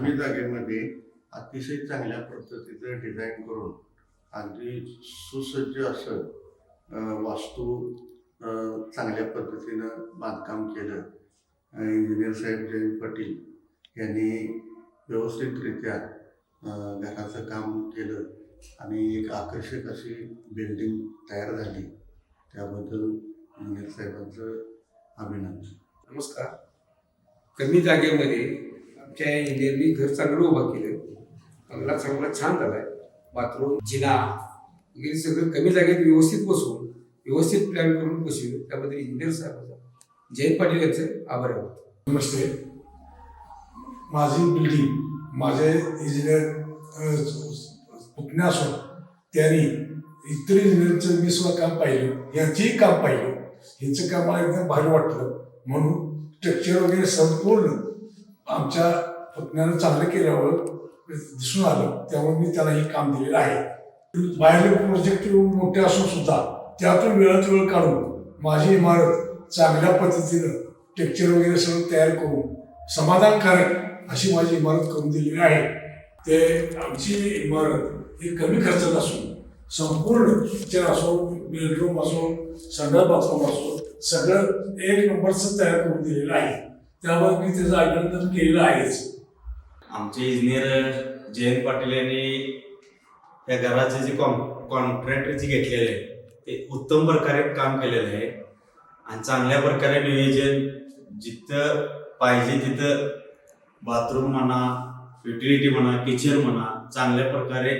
कमी जागेमध्ये अतिशय चांगल्या पद्धतीचं डिझाईन करून अगदी सुसज्ज असं वास्तू चांगल्या पद्धतीनं बांधकाम केलं. इंजिनियर साहेब जयंत पाटील यांनी व्यवस्थितरित्या घराचं काम केलं आणि एक आकर्षक अशी बिल्डिंग तयार झाली. त्याबद्दल इंजिनियर साहेबांचं अभिनंदन. नमस्कार. कमी जागेमध्ये आमच्या इंजिनियरनी घर चांगलं उभं केलं बंगला चांगला छान झालाय. बाथरूम जिना वगैरे सगळं कमी जागेत व्यवस्थित बसवून व्यवस्थित प्लॅन करून बसवलं त्याबद्दल इंजिनियर साहेबांचा जयंत पाटील यांचे आभार आहे. नमस्ते. माझी बिल्डिंग माझे इंजिनियर पुतण्या असून त्यांनी इतर इंजिनियरचं मी सुद्धा काम पाहिलं. यांचंही काम पाहिलं. ह्यांचं काम मला एकदम भारी वाटलं. म्हणून स्ट्रक्चर वगैरे संपूर्ण आमच्या पुतण्यानं चांगलं केल्यावर दिसून आलं. त्यामुळे मी त्याला हे काम दिलेलं आहे. बाहेरले प्रोजेक्ट मोठे असून सुद्धा त्यातून वेळात वेळ काढून माझी इमारत चांगल्या पद्धतीनं टेक्चर वगैरे सगळं तयार करून समाधानकारक अशी माझी इमारत करून दिलेली आहे. ते आमची इमारत ही कमी खर्चात असून संपूर्ण किचन असो बेडरूम असो सगळं बाथरूम असो सगळं एक नंबरचं तयार करून दिलेलं आहे. त्यावर मी त्याचं अभिनंदन केलेलं आहेच. आमचे इंजिनियर जयंत पाटील यांनी त्या घराचे जे कॉन कॉन्ट्रॅक्टर जे घेतलेले आहे ते उत्तम प्रकारे काम केलेलं आहे. आणि चांगल्या प्रकारे नियोजन जिथं पाहिजे तिथं बाथरूम म्हणा युटिलिटी म्हणा किचन म्हणा चांगल्या प्रकारे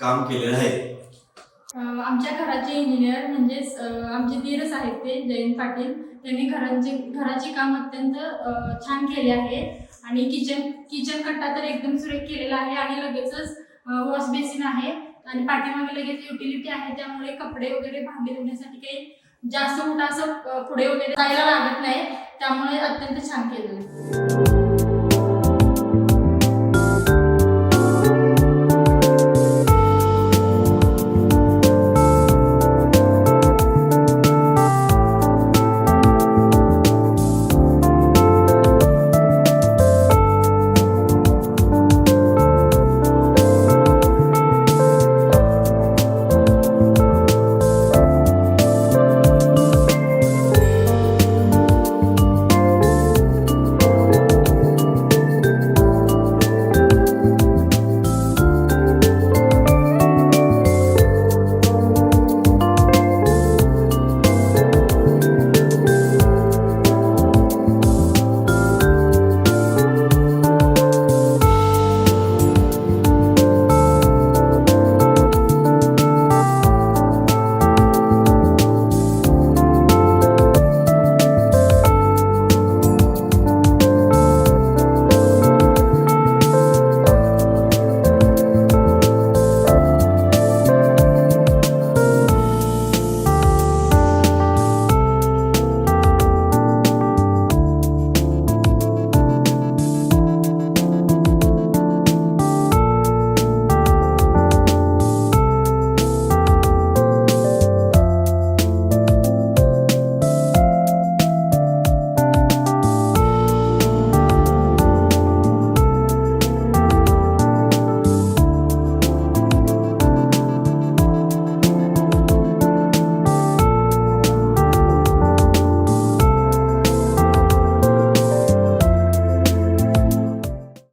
काम केलेलं आहे. आमच्या घराचे इंजिनियर म्हणजेच आमचे धीरच आहेत ते जयंत पाटील. त्यांनी घरांचे घराचे काम अत्यंत छान केले आहे. आणि किचन किचन कट्टा तर एकदम सुरेख केलेला आहे आणि लगेचच वॉश बेसिन आहे. आणि पाठीमागे लगेच युटिलिटी आहे. त्यामुळे कपडे वगैरे भांडी धुण्यासाठी काही जास्त मोठा असं पुढे वगैरे जायला लागत नाही. त्यामुळे अत्यंत छान केलेलं आहे.